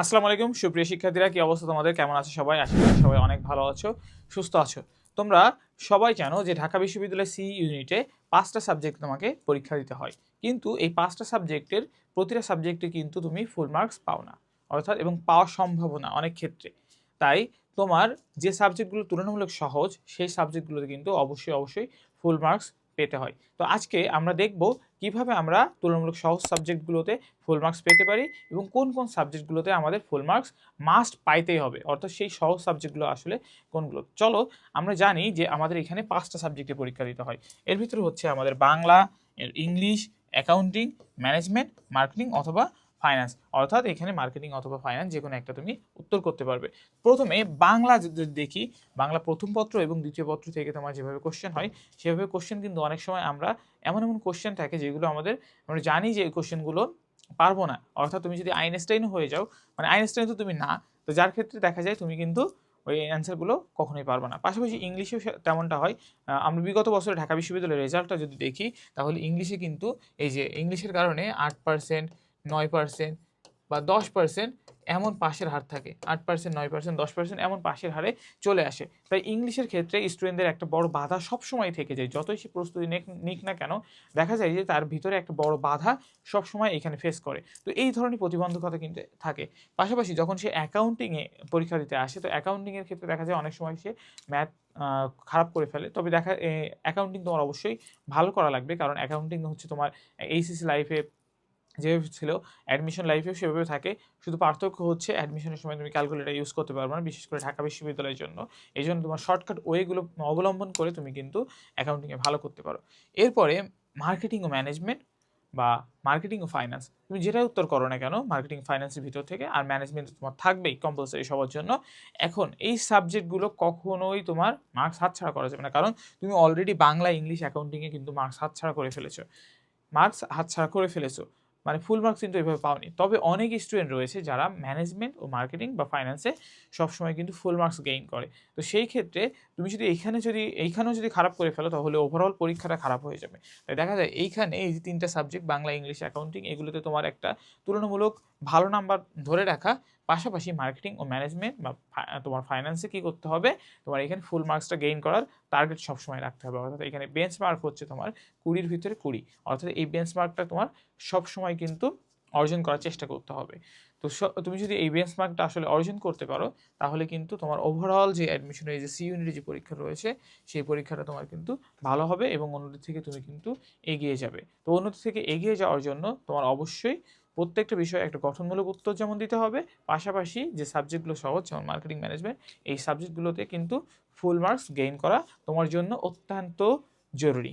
আসসালামু আলাইকুম, সুপ্রিয় শিক্ষার্থীরা, কি অবস্থা তোমাদের? কেমন আছো সবাই? আশা করি সবাই অনেক ভালো আছো, সুস্থ আছো। তোমরা সবাই জানো যে ঢাকা বিশ্ববিদ্যালয়ের সি ইউনিটে পাঁচটা সাবজেক্ট তোমাকে পরীক্ষা দিতে হয়। কিন্তু এই পাঁচটা সাবজেক্টের প্রতিটা সাবজেক্টে কিন্তু তুমি ফুল মার্কস পাও না, অর্থাৎ এবং পাওয়া পাওয়ার সম্ভাবনা অনেক ক্ষেত্রে। তাই তোমার যে সাবজেক্টগুলো তুলনামূলক সহজ, সেই সাবজেক্টগুলোতে কিন্তু অবশ্যই অবশ্যই ফুল মার্কস পেতে হয়। তো আজকে আমরা দেখব কীভাবে আমরা তুলনামূলক সহজ সাবজেক্টগুলোতে ফুল মার্কস পেতে পারি এবং কোন কোন সাবজেক্টগুলোতে আমাদের ফুল মার্কস মাস্ট পাইতেই হবে, অর্থাৎ সেই সহজ সাবজেক্টগুলো আসলে কোনগুলো। চলো আমরা জানি যে আমাদের এখানে পাঁচটা সাবজেক্টে পরীক্ষা দিতে হয়। এর ভিতরে হচ্ছে আমাদের Bangla English, accounting, management, marketing অথবা ফাইন্যান্স অর্থাৎ এখানে মার্কেটিং অথবা ফাইন্যান্স যে কোনো একটা তুমি উত্তর করতে পারবে। প্রথমে বাংলা যদি দেখি, বাংলা প্রথম পত্র এবং দ্বিতীয় পত্র থেকে তোমার যেভাবে কোশ্চেন হয়, সেভাবে কোশ্চেন কিন্তু অনেক সময় আমরা এমন এমন কোশ্চেন থাকে যেগুলো আমাদের আমরা জানি যে এই কোশ্চেনগুলো পারব না। অর্থাৎ তুমি যদি আইনস্টাইনও হয়ে যাও মানে আইনস্টাইন তো তুমি না, তো যার ক্ষেত্রে দেখা যায় তুমি কিন্তু ওই অ্যান্সারগুলো কখনোই পারবে না। পাশাপাশি ইংলিশেও তেমনটা হয়। আমরা বিগত বছরে ঢাকা বিশ্ববিদ্যালয়ের রেজাল্টটা যদি দেখি, তাহলে ইংলিশে কিন্তু এই যে, ইংলিশের কারণে আট পার্সেন্ট নয় পার্সেন্ট বা দশ পার্সেন্ট এমন পাশের হার থাকে। আট পার্সেন্ট নয় পার্সেন্ট দশ পার্সেন্ট এমন পাশের হারে চলে আসে। তাই ইংলিশের ক্ষেত্রে স্টুডেন্টদের একটা বড় বাধা সবসময় থেকে যায়। যতই সে প্রস্তুতি নেক- না কেন, দেখা যায় যে তার ভিতরে একটা বড় বাধা সবসময় এখানে ফেস করে। তো এই ধরনের প্রতিবন্ধকতা কিন্তু থাকে। পাশাপাশি যখন সে অ্যাকাউন্টিংয়ে পরীক্ষা দিতে আসে, তো অ্যাকাউন্টিংয়ের ক্ষেত্রে দেখা যায় অনেক সময় সে ম্যাথ খারাপ করে ফেলে। তবে দেখা অ্যাকাউন্টিং তোমার অবশ্যই ভালো করা লাগবে। কারণ অ্যাকাউন্টিং হচ্ছে তোমার এইসিসি লাইফে যেভাবে ছিল অ্যাডমিশন লাইফেও সেভাবে থাকে। শুধু পার্থক্য হচ্ছে অ্যাডমিশনের সময় তুমি ক্যালকুলেটার ইউজ করতে পারবে না, বিশেষ করে ঢাকা বিশ্ববিদ্যালয়ের জন্য। এই জন্য তোমার শর্টকাট ওয়েগুলো অবলম্বন করে তুমি কিন্তু অ্যাকাউন্টিংয়ে ভালো করতে পারো। এরপরে মার্কেটিং ও ম্যানেজমেন্ট বা মার্কেটিং ও ফাইন্যান্স তুমি যেটাই উত্তর করো না কেন মার্কেটিং ফাইন্যান্সের ভিতর থেকে আর ম্যানেজমেন্ট তোমার থাকবেই কম্পালসারি সবার জন্য। এখন এই সাবজেক্টগুলো কখনোই তোমার মার্কস হাতছাড়া করা যাবে না, কারণ তুমি অলরেডি বাংলা ইংলিশ অ্যাকাউন্টিংয়ে কিন্তু মার্কস হাতছাড়া করে ফেলেছো। মার্কস হাতছাড়া করে ফেলেছো। মানে ফুল মার্কস কিন্তু এভাবে পাওনি। তবে অনেক স্টুডেন্ট রয়েছে যারা ম্যানেজমেন্ট ও মার্কেটিং বা ফাইন্যান্সে সবসময় কিন্তু ফুল মার্কস গেইন করে। তো সেই ক্ষেত্রে তুমি যদি এইখানে যদি, এইখানেও যদি খারাপ করে ফেলো, তাহলে ওভারঅল পরীক্ষাটা খারাপ হয়ে যাবে। তাই দেখা যায়, এইখানে এই যে তিনটা সাবজেক্ট বাংলা ইংলিশ অ্যাকাউন্টিং এগুলোতে তোমার একটা তুলনামূলক ভালো নাম্বার ধরে রাখা পাশাপাশি মার্কেটিং ও ম্যানেজমেন্ট বা তোমার ফাইন্যান্সে কী করতে হবে? তোমার এখানে ফুল মার্কসটা গেইন করার টার্গেট সবসময় রাখতে হবে। অর্থাৎ এখানে বেঞ্চ মার্ক হচ্ছে তোমার কুড়ির ভিতরে কুড়ি। অর্থাৎ এই বেঞ্চ মার্কটা তোমার সবসময় কিন্তু অর্জন করার চেষ্টা করতে হবে। তো তুমি যদি এই বেঞ্চ মার্কটা আসলে অর্জন করতে পারো, তাহলে কিন্তু তোমার ওভারঅল যে অ্যাডমিশনের যে সি ইউনিটের যে পরীক্ষা রয়েছে, সেই পরীক্ষাটা তোমার কিন্তু ভালো হবে এবং অন্যদের থেকে তুমি কিন্তু এগিয়ে যাবে। তো অন্যদের থেকে এগিয়ে যাওয়ার জন্য তোমার অবশ্যই প্রত্যেকটা বিষয়ে একটা গঠনমূলক উত্তর যেমন দিতে হবে, পাশাপাশি যে সাবজেক্টগুলো সহজ, যেমন মার্কেটিং ম্যানেজমেন্ট এই সাবজেক্টগুলোতে কিন্তু ফুল মার্কস গেইন করা তোমার জন্য অত্যন্ত জরুরি।